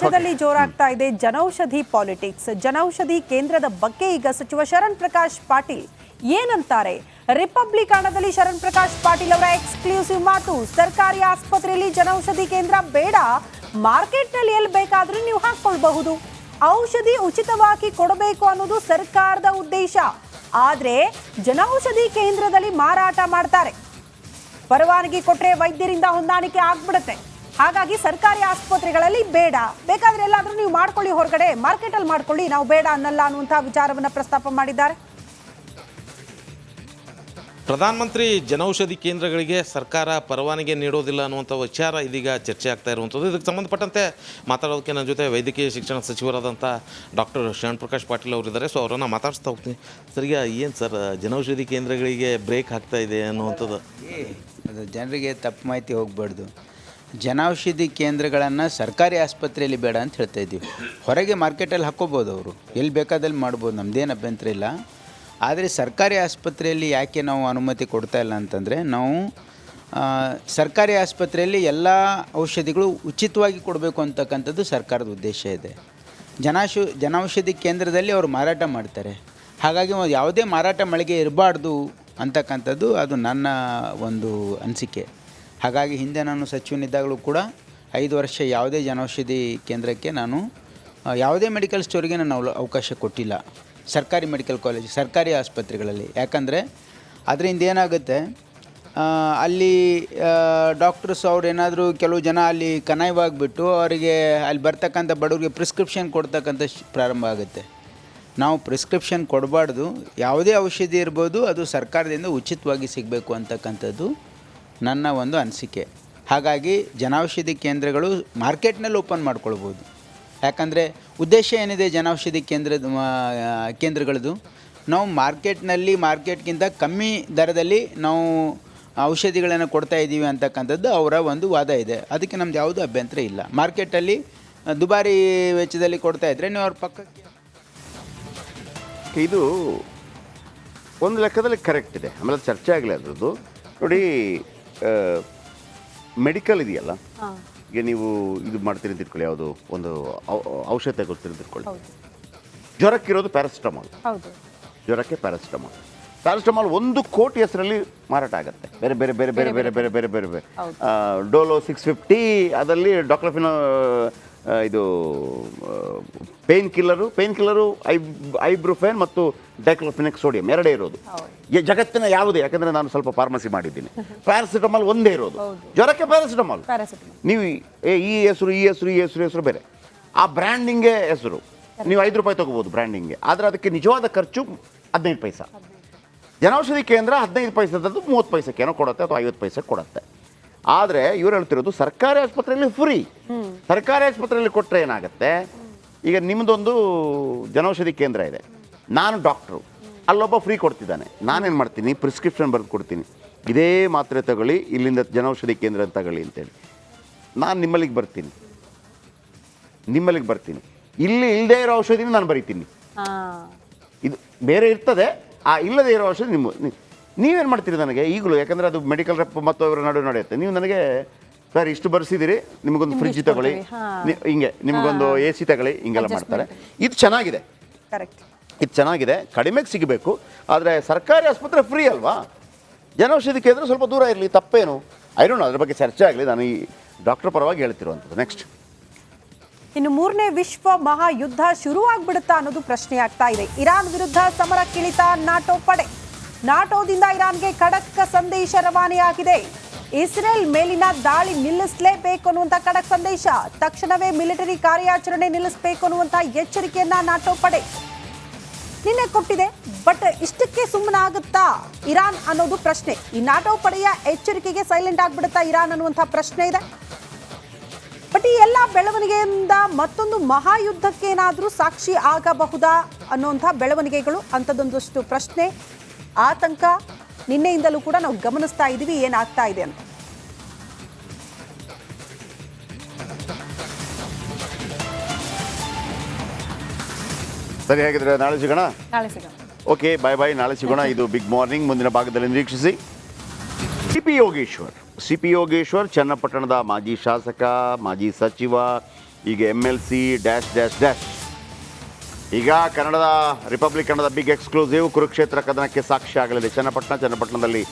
ರಾಜ್ಯದಲ್ಲಿ ಜೋರಾಗ್ತಾ ಇದೆ ಜನೌಷಧಿ ಪಾಲಿಟಿಕ್ಸ್. ಜನೌಷಧಿ ಕೇಂದ್ರದ ಬಗ್ಗೆ ಈಗ ಸಚಿವ ಶರಣ್ ಪ್ರಕಾಶ್ ಪಾಟೀಲ್ ಏನಂತಾರೆ? ರಿಪಬ್ಲಿಕ್ ಹಣದಲ್ಲಿ ಶರಣ್ ಪ್ರಕಾಶ್ ಪಾಟೀಲ್ ಅವರ ಎಕ್ಸ್ಕ್ಲೂಸಿವ್ ಮಾತು. ಸರ್ಕಾರಿ ಆಸ್ಪತ್ರೆಯಲ್ಲಿ ಜನೌಷಧಿ ಕೇಂದ್ರ ಬೇಡ. ಮಾರ್ಕೆಟ್ನಲ್ಲಿ ಎಲ್ಲಿ ಬೇಕಾದ್ರೂ ನೀವು ಹಾಕೊಳ್ಬಹುದು ಔಷಧಿ ಉಚಿತವಾಗಿ ಕೊಡಬೇಕು ಅನ್ನೋದು ಸರ್ಕಾರದ ಉದ್ದೇಶ. ಆದ್ರೆ ಜನೌಷಧಿ ಕೇಂದ್ರದಲ್ಲಿ ಮಾರಾಟ ಮಾಡ್ತಾರೆ. ಪರವಾನಗಿ ಕೊಟ್ರೆ ವೈದ್ಯರಿಂದ ಹೊಂದಾಣಿಕೆ ಆಗ್ಬಿಡುತ್ತೆ. ಹಾಗಾಗಿ ಸರ್ಕಾರಿ ಆಸ್ಪತ್ರೆಗಳಲ್ಲಿ ಬೇಡ. ಬೇಕಾದ್ರೆ ಎಲ್ಲಾದ್ರೂ ನೀವು ಮಾಡ್ಕೊಳ್ಳಿ ಹೊರಗಡೆ. ಮಾರ್ಕೆಟ್ ಅಲ್ಲಿ ಮಾಡ್ಕೊಳ್ಳಿ. ನಾವು ಬೇಡ ಅನ್ನಲ್ಲ ಅನ್ನುವಂತಹ ವಿಚಾರವನ್ನ ಪ್ರಸ್ತಾಪ ಮಾಡಿದ್ದಾರೆ. ಪ್ರಧಾನಮಂತ್ರಿ ಜನೌಷಧಿ ಕೇಂದ್ರಗಳಿಗೆ ಸರ್ಕಾರ ಪರವಾನಗಿ ನೀಡೋದಿಲ್ಲ ಅನ್ನುವಂಥ ವಿಚಾರ ಇದೀಗ ಚರ್ಚೆ ಆಗ್ತಾ ಇರುವಂಥದ್ದು. ಇದಕ್ಕೆ ಸಂಬಂಧಪಟ್ಟಂತೆ ಮಾತಾಡೋದಕ್ಕೆ ನನ್ನ ಜೊತೆ ವೈದ್ಯಕೀಯ ಶಿಕ್ಷಣ ಸಚಿವರಾದಂಥ ಡಾಕ್ಟರ್ ಶರಣ್ ಪ್ರಕಾಶ್ ಪಾಟೀಲ್ ಅವರಿದ್ದಾರೆ. ಸೊ ಅವರನ್ನು ಮಾತಾಡಿಸ್ತಾ ಹೋಗ್ತೀನಿ. ಸರಿಯಾಗಿ ಏನು ಸರ್ ಜನೌಷಧಿ ಕೇಂದ್ರಗಳಿಗೆ ಬ್ರೇಕ್ ಆಗ್ತಾ ಇದೆ ಅನ್ನುವಂಥದ್ದು? ಅದು ಜನರಿಗೆ ತಪ್ಪು ಮಾಹಿತಿ ಹೋಗಬಾರ್ದು. ಜನೌಷಧಿ ಕೇಂದ್ರಗಳನ್ನು ಸರ್ಕಾರಿ ಆಸ್ಪತ್ರೆಯಲ್ಲಿ ಬೇಡ ಅಂತ ಹೇಳ್ತಾ ಇದ್ದೀವಿ. ಹೊರಗೆ ಮಾರ್ಕೆಟಲ್ಲಿ ಹಾಕ್ಕೋಬೋದು ಅವರು. ಎಲ್ಲಿ ಬೇಕಾದಲ್ಲಿ ಮಾಡ್ಬೋದು ನಮ್ಮದೇನು ಅಭ್ಯಂತರ ಇಲ್ಲ. ಆದರೆ ಸರ್ಕಾರಿ ಆಸ್ಪತ್ರೆಯಲ್ಲಿ ಯಾಕೆ ನಾವು ಅನುಮತಿ ಕೊಡ್ತಾ ಇಲ್ಲ ಅಂತಂದರೆ, ನಾವು ಸರ್ಕಾರಿ ಆಸ್ಪತ್ರೆಯಲ್ಲಿ ಎಲ್ಲ ಔಷಧಿಗಳು ಉಚಿತವಾಗಿ ಕೊಡಬೇಕು ಅಂತಕ್ಕಂಥದ್ದು ಸರ್ಕಾರದ ಉದ್ದೇಶ ಇದೆ. ಜನಾಶು, ಜನೌಷಧಿ ಕೇಂದ್ರದಲ್ಲಿ ಅವರು ಮಾರಾಟ ಮಾಡ್ತಾರೆ. ಹಾಗಾಗಿ ಯಾವುದೇ ಮಾರಾಟ ಮಳಿಗೆ ಇರಬಾರ್ದು ಅಂತಕ್ಕಂಥದ್ದು ಅದು ನನ್ನ ಒಂದು ಅನಿಸಿಕೆ. ಹಾಗಾಗಿ ಹಿಂದೆ ನಾನು ಸಚಿವನಿದ್ದಾಗಲೂ ಕೂಡ ಐದು ವರ್ಷ ಯಾವುದೇ ಜನೌಷಧಿ ಕೇಂದ್ರಕ್ಕೆ ನಾನು ಯಾವುದೇ ಮೆಡಿಕಲ್ ಸ್ಟೋರಿಗೆ ನಾನು ಅವಕಾಶ ಕೊಟ್ಟಿಲ್ಲ. ಸರ್ಕಾರಿ ಮೆಡಿಕಲ್ ಕಾಲೇಜ್, ಸರ್ಕಾರಿ ಆಸ್ಪತ್ರೆಗಳಲ್ಲಿ. ಯಾಕಂದರೆ ಅದರಿಂದ ಏನಾಗುತ್ತೆ ಅಲ್ಲಿ ಡಾಕ್ಟರ್ಸ್ ಅವ್ರು ಏನಾದರೂ ಕೆಲವು ಜನ ಅಲ್ಲಿ ಕನಾಯವಾಗಿಬಿಟ್ಟು ಅವರಿಗೆ ಅಲ್ಲಿ ಬರ್ತಕ್ಕಂಥ ಬಡವರಿಗೆ ಪ್ರಿಸ್ಕ್ರಿಪ್ಷನ್ ಕೊಡ್ತಕ್ಕಂಥ ಪ್ರಾರಂಭ ಆಗುತ್ತೆ. ನಾವು ಪ್ರಿಸ್ಕ್ರಿಪ್ಷನ್ ಕೊಡಬಾರ್ದು. ಯಾವುದೇ ಔಷಧಿ ಇರ್ಬೋದು, ಅದು ಸರ್ಕಾರದಿಂದ ಉಚಿತವಾಗಿ ಸಿಗಬೇಕು ಅಂತಕ್ಕಂಥದ್ದು ನನ್ನ ಒಂದು ಅನಿಸಿಕೆ. ಹಾಗಾಗಿ ಜನೌಷಧಿ ಕೇಂದ್ರಗಳು ಮಾರ್ಕೆಟ್ನಲ್ಲಿ ಓಪನ್ ಮಾಡ್ಕೊಳ್ಬೋದು. ಯಾಕಂದರೆ ಉದ್ದೇಶ ಏನಿದೆ ಜನೌಷಧಿ ಕೇಂದ್ರದ ಕೇಂದ್ರಗಳದ್ದು ನಾವು ಮಾರ್ಕೆಟ್ನಲ್ಲಿ, ಮಾರ್ಕೆಟ್ಗಿಂತ ಕಮ್ಮಿ ದರದಲ್ಲಿ ನಾವು ಔಷಧಿಗಳನ್ನು ಕೊಡ್ತಾ ಇದ್ದೀವಿ ಅಂತಕ್ಕಂಥದ್ದು ಅವರ ಒಂದು ವಾದ ಇದೆ. ಅದಕ್ಕೆ ನಮ್ದು ಯಾವುದೂ ಅಭ್ಯಂತರ ಇಲ್ಲ. ಮಾರ್ಕೆಟಲ್ಲಿ ದುಬಾರಿ ವೆಚ್ಚದಲ್ಲಿ ಕೊಡ್ತಾ ಇದ್ದರೆ ನೀವು ಅವ್ರ ಪಕ್ಕಕ್ಕೆ ಇದು ಒಂದು ಲೆಕ್ಕದಲ್ಲಿ ಕರೆಕ್ಟ್ ಇದೆ. ಆಮೇಲೆ ಚರ್ಚೆ ಆಗಲಿ ಅದ್ರದ್ದು. ನೋಡಿ ಮೆಡಿಕಲ್ ಇದೆಯಲ್ಲ? ಈಗ ನೀವು ಇದು ಮಾಡ್ತೀರಿ ಅಂತ ಇಟ್ಕೊಳ್ಳಿ ಯಾವುದು ಒಂದು ಔಷಧ ತಗೊಳ್ತೀರಿ ಅಂತ ಇಟ್ಕೊಳ್ಳಿ. ಜ್ವರಕ್ಕಿರೋದು ಪ್ಯಾರಾಸಿಟಮಾಲ್ ಜ್ವರಕ್ಕೆ ಪ್ಯಾರಾಸಿಟಮಾಲ್ ಪ್ಯಾರಾಸಿಟಮಾಲ್ ಒಂದು ಕೋಟಿ ಹೆಸರಲ್ಲಿ ಮಾರಾಟ ಆಗುತ್ತೆ. ಬೇರೆ ಬೇರೆ ಬೇರೆ ಬೇರೆ ಬೇರೆ ಬೇರೆ ಬೇರೆ ಬೇರೆ ಬೇರೆ ಡೋಲೋ ಸಿಕ್ಸ್ ಫಿಫ್ಟಿ ಅದರಲ್ಲಿ ಡಾಕ್ಲಫಿನೋ ಇದು pain killer pain killer I ibuprofen ಮತ್ತು ಡೈಕ್ಲೋಫಿನಿಕ್ ಸೋಡಿಯಂ ಎರಡೇ ಇರೋದು. ಈ ಜಗತ್ತಿನ ಯಾವುದೇ ಯಾಕಂದ್ರೆ ನಾನು ಸ್ವಲ್ಪ ಫಾರ್ಮಸಿ ಮಾಡಿದ್ದೀನಿ. ಪ್ಯಾರಾಸಿಟಮಾಲ್ ಒಂದೇ ಇರೋದು. ಜ್ವರಕ್ಕೆ ಪ್ಯಾರಾಸಿಟಮಾಲ್ ಪ್ಯಾರಾಸಿಟಮಾಲ್ ನೀವು ಏ ಈ ಹೆಸರು ಈ ಹೆಸರು ಈ ಹೆಸರು ಹೆಸರು ಬೇರೆ. ಆ ಬ್ರ್ಯಾಂಡಿಂಗೆ ಹೆಸರು. ನೀವು ಐದು ರೂಪಾಯಿ ತಗೋಬೋದು ಬ್ರ್ಯಾಂಡಿಂಗ್ಗೆ ಆದರೆ ಅದಕ್ಕೆ ನಿಜವಾದ ಖರ್ಚು ಹದಿನೈದು ಪೈಸಾ. ಜನೌಷಧಿ ಕೇಂದ್ರ ಹದಿನೈದು ಪೈಸದ್ದು ಮೂವತ್ತು ಪೈಸಕ್ಕೆ ಏನೋ ಕೊಡುತ್ತೆ ಅಥವಾ ಐವತ್ತು ಪೈಸೆ ಕೊಡುತ್ತೆ. ಆದರೆ ಇವ್ರು ಹೇಳ್ತಿರೋದು ಸರ್ಕಾರಿ ಆಸ್ಪತ್ರೆಯಲ್ಲಿ ಫ್ರೀ ಸರ್ಕಾರಿ ಆಸ್ಪತ್ರೆಯಲ್ಲಿ ಕೊಟ್ಟರೆ ಏನಾಗುತ್ತೆ? ಈಗ ನಿಮ್ಮದೊಂದು ಜನೌಷಧಿ ಕೇಂದ್ರ ಇದೆ. ನಾನು ಡಾಕ್ಟ್ರು ಅಲ್ಲೊಬ್ಬ ಫ್ರೀ ಕೊಡ್ತಿದ್ದಾನೆ. ನಾನೇನು ಮಾಡ್ತೀನಿ? ಪ್ರಿಸ್ಕ್ರಿಪ್ಷನ್ ಬರೆದು ಕೊಡ್ತೀನಿ. ಇದೇ ಮಾತ್ರೆ ತಗೊಳ್ಳಿ ಇಲ್ಲಿಂದ ಜನೌಷಧಿ ಕೇಂದ್ರ ತಗೊಳ್ಳಿ ಅಂತೇಳಿ. ನಾನು ನಿಮ್ಮಲ್ಲಿಗೆ ಬರ್ತೀನಿ. ನಿಮ್ಮಲ್ಲಿಗೆ ಬರ್ತೀನಿ. ಇಲ್ಲಿ ಇಲ್ಲದೇ ಇರೋ ಔಷಧಿನ ನಾನು ಬರಿತೀನಿ. ಇದು ಬೇರೆ ಇರ್ತದೆ. ಆ ಇಲ್ಲದೇ ಇರೋ ಔಷಧಿ ನಿಮ್ಮ ನೀವೇನು ಮಾಡ್ತೀರಿ ನನಗೆ? ಈಗಲೂ ಯಾಕಂದರೆ ಅದು ಮೆಡಿಕಲ್ ರೆಪ್ ಮತ್ತು ಅವರ ನಡುವೆ ನಡೆಯುತ್ತೆ. ನೀವು ನನಗೆ ಸರ್ ಇಷ್ಟು ಬರ್ಸಿದ್ದೀರಿ ನಿಮಗೊಂದು ಫ್ರಿಜ್ ತಗೊಳ್ಳಿ. ಹಿಂಗೆ ನಿಮಗೊಂದು ಎ ಸಿ ತಗೊಳ್ಳಿ ಹಿಂಗೆಲ್ಲ ಮಾಡ್ತಾರೆ. ಇದು ಚೆನ್ನಾಗಿದೆ. ಕರೆಕ್ಟ್ ಇದು ಚೆನ್ನಾಗಿದೆ. ಕಡಿಮೆಗೆ ಸಿಗಬೇಕು. ಆದರೆ ಸರ್ಕಾರಿ ಆಸ್ಪತ್ರೆ ಫ್ರೀ ಅಲ್ವಾ? ಜನೌಷಧಿ ಕೇಂದ್ರ ಸ್ವಲ್ಪ ದೂರ ಇರಲಿ ತಪ್ಪೇನು? ಐ ಡೋಂಟ್ ಅದ್ರ ಬಗ್ಗೆ ಚರ್ಚೆ ಆಗಲಿ. ನಾನು ಈ ಡಾಕ್ಟರ್ ಪರವಾಗಿ ಹೇಳ್ತಿರುವಂಥದ್ದು. ನೆಕ್ಸ್ಟ್ ಇನ್ನು ಮೂರನೇ ವಿಶ್ವ ಮಹಾಯುದ್ಧ ಶುರುವಾಗ್ಬಿಡುತ್ತಾ ಅನ್ನೋದು ಪ್ರಶ್ನೆ ಆಗ್ತಾ ಇದೆ. ಇರಾನ್ ವಿರುದ್ಧ ಸಮರ ಸಮರಕ್ಕಿಳಿತ ನಾಟೋ ಪಡೆ. ನಾಟೋದಿಂದ ಇರಾನ್ಗೆ ಖಡಕ್ ಸಂದೇಶ ರವಾನೆಯಾಗಿದೆ. ಇಸ್ರೇಲ್ ಮೇಲಿನ ದಾಳಿ ನಿಲ್ಲಿಸಲೇಬೇಕು ಅನ್ನುವಂಥ ಖಡಕ್ ಸಂದೇಶ. ತಕ್ಷಣವೇ ಮಿಲಿಟರಿ ಕಾರ್ಯಾಚರಣೆ ನಿಲ್ಲಿಸಬೇಕು ಅನ್ನುವಂಥ ಎಚ್ಚರಿಕೆಯನ್ನ ನಾಟೋ ಪಡೆ. ನಿನ್ನೆ ಕೊಟ್ಟಿದೆ, ಬಟ್ ಇಷ್ಟಕ್ಕೆ ಸುಮ್ಮನಾಗುತ್ತಾ ಇರಾನ್ ಅನ್ನೋದು ಪ್ರಶ್ನೆ. ಈ ನಾಟೋ ಪಡೆಯ ಎಚ್ಚರಿಕೆಗೆ ಸೈಲೆಂಟ್ ಆಗ್ಬಿಡುತ್ತಾ ಇರಾನ್ ಅನ್ನುವಂಥ ಪ್ರಶ್ನೆ ಇದೆ. ಬಟ್ ಈ ಎಲ್ಲ ಬೆಳವಣಿಗೆಯಿಂದ ಮತ್ತೊಂದು ಮಹಾಯುದ್ಧಕ್ಕೆ ಏನಾದರೂ ಸಾಕ್ಷಿ ಆಗಬಹುದಾ ಅನ್ನುವಂಥ ಬೆಳವಣಿಗೆಗಳು ಅಂಥದ್ದೊಂದಷ್ಟು ಪ್ರಶ್ನೆ. ಆತಂಕ ನಿನ್ನೆಯಿಂದಲೂ ಕೂಡ ನಾವು ಗಮನಿಸ್ತಾ ಇದ್ದೀವಿ ಏನಾಗ್ತಾ ಇದೆ ಅಂತ. ಸರಿ ಹಾಗಿದ್ರೆ ನಾಳೆ ಸಿಗೋಣ? ನಾಳೆ ಸಿಗೋಣ. ಓಕೆ ಬಾಯ್ ಬಾಯ್ ನಾಳೆ ಸಿಗೋಣ. ಇದು ಬಿಗ್ ಮಾರ್ನಿಂಗ್ ಮುಂದಿನ ಭಾಗದಲ್ಲಿ ನಿರೀಕ್ಷಿಸಿ. C P Yogeshwar. C P Yogeshwar ಚನ್ನಪಟ್ಟಣದ ಮಾಜಿ ಶಾಸಕ ಮಾಜಿ ಸಚಿವ ಈಗ M L C dash dash dash ಈಗ ಕನ್ನಡದ ರಿಪಬ್ಲಿಕ್ ಕನ್ನಡದ ಬಿಗ್ ಎಕ್ಸ್ಕ್ಲೂಸಿವ್ ಕುರುಕ್ಷೇತ್ರ ಕದನಕ್ಕೆ ಸಾಕ್ಷಿ ಆಗಲಿದೆ ಚನ್ನಪಟ್ಟಣ, ಚನ್ನಪಟ್ಟಣದಲ್ಲಿ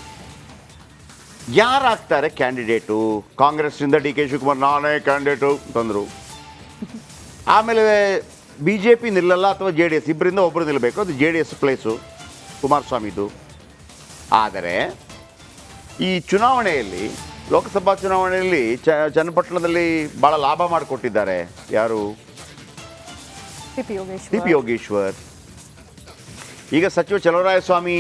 ಯಾರಾಗ್ತಾರೆ ಕ್ಯಾಂಡಿಡೇಟು? ಕಾಂಗ್ರೆಸ್ನಿಂದ ಡಿ ಕೆ ಶಿವಕುಮಾರ್, ನಾನೇ ಕ್ಯಾಂಡಿಡೇಟು ತಂದರು ಆಮೇಲೆ ಬಿ ಜೆ ಪಿ ನಿಲ್ಲಲ್ಲ ಅಥವಾ ಜೆ ಡಿ ಎಸ್ ಇಬ್ಬರಿಂದ ಒಬ್ಬರು ನಿಲ್ಲಬೇಕು ಅದು ಜೆ ಡಿ ಎಸ್ ಪ್ಲೇಸು, ಕುಮಾರಸ್ವಾಮಿದು. ಆದರೆ ಈ ಚುನಾವಣೆಯಲ್ಲಿ, ಲೋಕಸಭಾ ಚುನಾವಣೆಯಲ್ಲಿ ಚನ್ನಪಟ್ಟಣದಲ್ಲಿ ಭಾಳ ಲಾಭ ಮಾಡಿಕೊಟ್ಟಿದ್ದಾರೆ. ಯಾರು? C P C Yogeshwar. ಈಗ ಸಚಿವ ಚಲವರಾಯಸ್ವಾಮಿ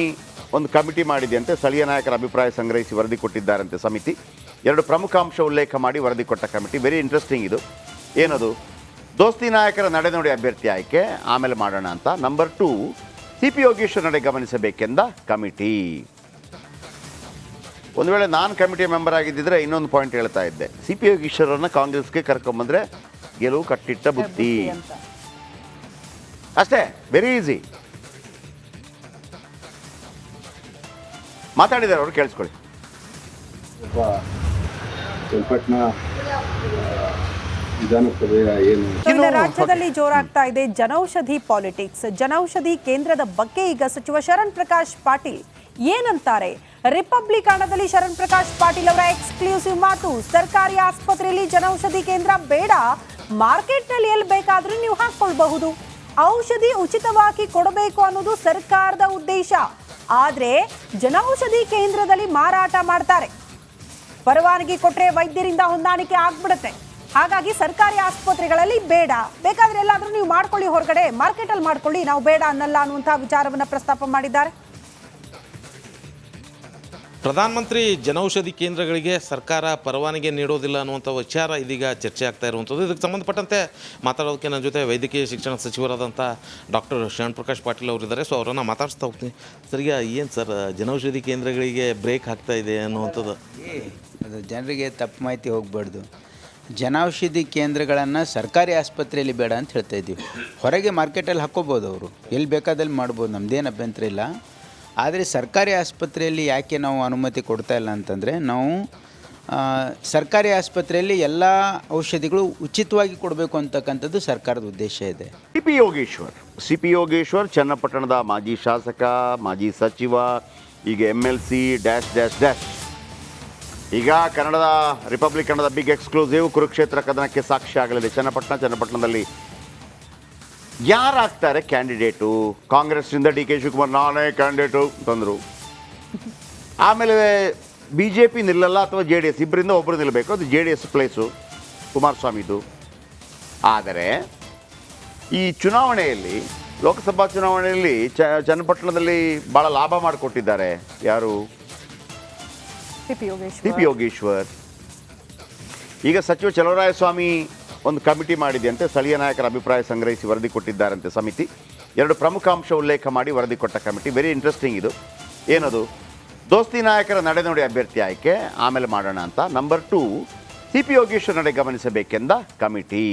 ಒಂದು ಕಮಿಟಿ ಮಾಡಿದೆಯಂತೆ ಸ್ಥಳೀಯ ನಾಯಕರ ಅಭಿಪ್ರಾಯ ಸಂಗ್ರಹಿಸಿ ವರದಿ ಕೊಟ್ಟಿದ್ದಾರಂತೆ ಸಮಿತಿ. ಎರಡು ಪ್ರಮುಖ ಅಂಶ ಉಲ್ಲೇಖ ಮಾಡಿ ವರದಿ ಕೊಟ್ಟ ಕಮಿಟಿ. ವೆರಿ ಇಂಟ್ರೆಸ್ಟಿಂಗ್ ಇದು. ಏನದು? ದೋಸ್ತಿ ನಾಯಕರ ನಡೆನುಡಿ ಅಭ್ಯರ್ಥಿ ಆಯ್ಕೆ ಆಮೇಲೆ ಮಾಡೋಣ ಅಂತ. Number two C P Yogeshwar ನಡೆ ಗಮನಿಸಬೇಕೆಂದ ಕಮಿಟಿ. ಒಂದು ವೇಳೆ ನಾನು ಕಮಿಟಿ ಮೆಂಬರ್ ಆಗಿದ್ದಿದ್ರೆ ಇನ್ನೊಂದು ಪಾಯಿಂಟ್ ಹೇಳ್ತಾ ಇದ್ದೆ. ಸಿ ಪಿ ಯೋಗೇಶ್ವರನ್ನ ಕಾಂಗ್ರೆಸ್ಗೆ ಕರ್ಕೊಂಬಂದ್ರೆ ಗೆಲುವು ಕಟ್ಟಿಟ್ಟ ಬುದ್ಧಿ ಅಂತ. ಅಷ್ಟೇ ವೆರಿ ಈಸಿ ಮಾತಾಡಿದ್ದಾರೆ ಅವರು ಕೇಳಿಸ್ಕೊಳ್ಳಿ. ರಾಜ್ಯದಲ್ಲಿ ಜೋರಾಗ್ತಾ ಇದೆ ಜನೌಷಧಿ ಪಾಲಿಟಿಕ್ಸ್. ಜನೌಷಧಿ ಕೇಂದ್ರದ ಬಗ್ಗೆ ಈಗ ಸಚಿವ ಶರಣ್ ಪ್ರಕಾಶ್ ಪಾಟೀಲ್ ಏನಂತಾರೆ? ರಿಪಬ್ಲಿಕ್ ಹಣದಲ್ಲಿ ಶರಣ್ ಪ್ರಕಾಶ್ ಪಾಟೀಲ್ ಅವರ ಎಕ್ಸ್ಕ್ಲೂಸಿವ್ ಮಾತು. ಸರ್ಕಾರಿ ಆಸ್ಪತ್ರೆಯಲ್ಲಿ ಜನೌಷಧಿ ಕೇಂದ್ರ ಬೇಡ. ಮಾರ್ಕೆಟ್ನಲ್ಲಿ ಎಲ್ಲಿ ಬೇಕಾದ್ರೂ ನೀವು ಹಾಕೊಳ್ಬಹುದು ಔಷಧಿ ಉಚಿತವಾಗಿ ಕೊಡಬೇಕು ಅನ್ನೋದು ಸರ್ಕಾರದ ಉದ್ದೇಶ. ಆದರೆ ಜನೌಷಧಿ ಕೇಂದ್ರದಲ್ಲಿ ಮಾರಾಟ ಮಾಡ್ತಾರೆ. ಪರವಾನಗಿ ಕೊಟ್ಟರೆ ವೈದ್ಯರಿಂದ ಹೊಂದಾಣಿಕೆ ಆಗ್ಬಿಡುತ್ತೆ. ಹಾಗಾಗಿ ಸರ್ಕಾರಿ ಆಸ್ಪತ್ರೆಗಳಲ್ಲಿ ಬೇಡ. ಬೇಕಾದ್ರೆ ಎಲ್ಲಾದರೂ ನೀವು ಮಾಡ್ಕೊಳ್ಳಿ ಹೊರಗಡೆ. ಮಾರ್ಕೆಟ್ ಅಲ್ಲಿ ಮಾಡ್ಕೊಳ್ಳಿ. ನಾವು ಬೇಡ ಅನ್ನಲ್ಲ ಅನ್ನುವಂಥ ವಿಚಾರವನ್ನ ಪ್ರಸ್ತಾಪ ಮಾಡಿದ್ದಾರೆ. ಪ್ರಧಾನಮಂತ್ರಿ ಜನೌಷಧಿ ಕೇಂದ್ರಗಳಿಗೆ ಸರ್ಕಾರ ಪರವಾನಗಿ ನೀಡೋದಿಲ್ಲ ಅನ್ನುವಂಥ ವಿಚಾರ ಇದೀಗ ಚರ್ಚೆ ಆಗ್ತಾ ಇರುವಂಥದ್ದು. ಇದಕ್ಕೆ ಸಂಬಂಧಪಟ್ಟಂತೆ ಮಾತಾಡೋದಕ್ಕೆ ನನ್ನ ಜೊತೆ ವೈದ್ಯಕೀಯ ಶಿಕ್ಷಣ ಸಚಿವರಾದಂಥ ಡಾಕ್ಟರ್ ಶರಣ್ ಪ್ರಕಾಶ್ ಪಾಟೀಲ್ ಅವರಿದ್ದಾರೆ. ಸೊ, ಅವರನ್ನು ಮಾತಾಡಿಸ್ತಾ ಹೋಗ್ತೀನಿ. ಸರಿಯಾಗಿ ಏನು ಸರ್, ಜನೌಷಧಿ ಕೇಂದ್ರಗಳಿಗೆ ಬ್ರೇಕ್ ಆಗ್ತಾ ಇದೆ ಅನ್ನುವಂಥದ್ದು? ಅದು ಜನರಿಗೆ ತಪ್ಪು ಮಾಹಿತಿ ಹೋಗಬಾರ್ದು. ಜನೌಷಧಿ ಕೇಂದ್ರಗಳನ್ನು ಸರ್ಕಾರಿ ಆಸ್ಪತ್ರೆಯಲ್ಲಿ ಬೇಡ ಅಂತ ಹೇಳ್ತಾ ಇದ್ದೀವಿ ಹೊರಗೆ ಮಾರ್ಕೆಟಲ್ಲಿ ಹಾಕ್ಕೋಬೋದು ಅವರು. ಎಲ್ಲಿ ಬೇಕಾದಲ್ಲಿ ಮಾಡ್ಬೋದು. ನಮ್ಮದೇನು ಅಭ್ಯಂತರ ಇಲ್ಲ. ಆದರೆ ಸರ್ಕಾರಿ ಆಸ್ಪತ್ರೆಯಲ್ಲಿ ಯಾಕೆ ನಾವು ಅನುಮತಿ ಕೊಡ್ತಾ ಇಲ್ಲ ಅಂತಂದರೆ ನಾವು ಸರ್ಕಾರಿ ಆಸ್ಪತ್ರೆಯಲ್ಲಿ ಎಲ್ಲ ಔಷಧಿಗಳು ಉಚಿತವಾಗಿ ಕೊಡಬೇಕು ಅಂತಕ್ಕಂಥದ್ದು ಸರ್ಕಾರದ ಉದ್ದೇಶ ಇದೆ. C P Yogeshwar C P Yogeshwar ಚನ್ನಪಟ್ಟಣದ ಮಾಜಿ ಶಾಸಕ, ಮಾಜಿ ಸಚಿವ, ಈಗ M L C dash dash dash. ಈಗ ಕನ್ನಡದ ರಿಪಬ್ಲಿಕ್ ಕನ್ನಡದ ಬಿಗ್ ಎಕ್ಸ್ಕ್ಲೂಸಿವ್ ಕುರುಕ್ಷೇತ್ರ ಕದನಕ್ಕೆ ಸಾಕ್ಷಿ ಆಗಲಿದೆ. ಚನ್ನಪಟ್ಟಣ, ಚನ್ನಪಟ್ಟಣದಲ್ಲಿ ಯಾರಾಗ್ತಾರೆ ಕ್ಯಾಂಡಿಡೇಟು? ಕಾಂಗ್ರೆಸ್ನಿಂದ ಡಿ ಕೆ ಶಿವಕುಮಾರ್ ನಾನೇ ಕ್ಯಾಂಡಿಡೇಟು ತಂದರು ಆಮೇಲೆ ಬಿ ಜೆ ಪಿ ನಿಲ್ಲಲ್ಲ ಅಥವಾ ಜೆ ಡಿ ಎಸ್ ಇಬ್ಬರಿಂದ ಒಬ್ಬರು ನಿಲ್ಲಬೇಕು ಅದು ಜೆ ಡಿ ಎಸ್ ಪ್ಲೇಸು ಕುಮಾರಸ್ವಾಮಿದು. ಆದರೆ ಈ ಚುನಾವಣೆಯಲ್ಲಿ ಲೋಕಸಭಾ ಚುನಾವಣೆಯಲ್ಲಿ ಚ ಚನ್ನಪಟ್ಟಣದಲ್ಲಿ ಭಾಳ ಲಾಭ ಮಾಡಿಕೊಟ್ಟಿದ್ದಾರೆ. ಯಾರು? C P Yogeshwar. ಈಗ ಸಚಿವ ಚಲವರಾಯಸ್ವಾಮಿ ಒಂದು ಕಮಿಟಿ ಮಾಡಿದೆಯಂತೆ, ಸ್ಥಳೀಯ ನಾಯಕರ ಅಭಿಪ್ರಾಯ ಸಂಗ್ರಹಿಸಿ ವರದಿ ಕೊಟ್ಟಿದ್ದಾರಂತೆ ಸಮಿತಿ. ಎರಡು ಪ್ರಮುಖ ಅಂಶ ಉಲ್ಲೇಖ ಮಾಡಿ ವರದಿ ಕೊಟ್ಟ ಕಮಿಟಿ. ವೆರಿ ಇಂಟ್ರೆಸ್ಟಿಂಗ್ ಇದು. ಏನದು? ದೋಸ್ತಿ ನಾಯಕರ ನಡೆನುಡಿ ಅಭ್ಯರ್ಥಿ ಆಯ್ಕೆ, ಆಮೇಲೆ ಮಾಡೋಣ ಅಂತ. Number two C P Yogeshwar ನಡೆ ಗಮನಿಸಬೇಕೆಂದ ಕಮಿಟಿ.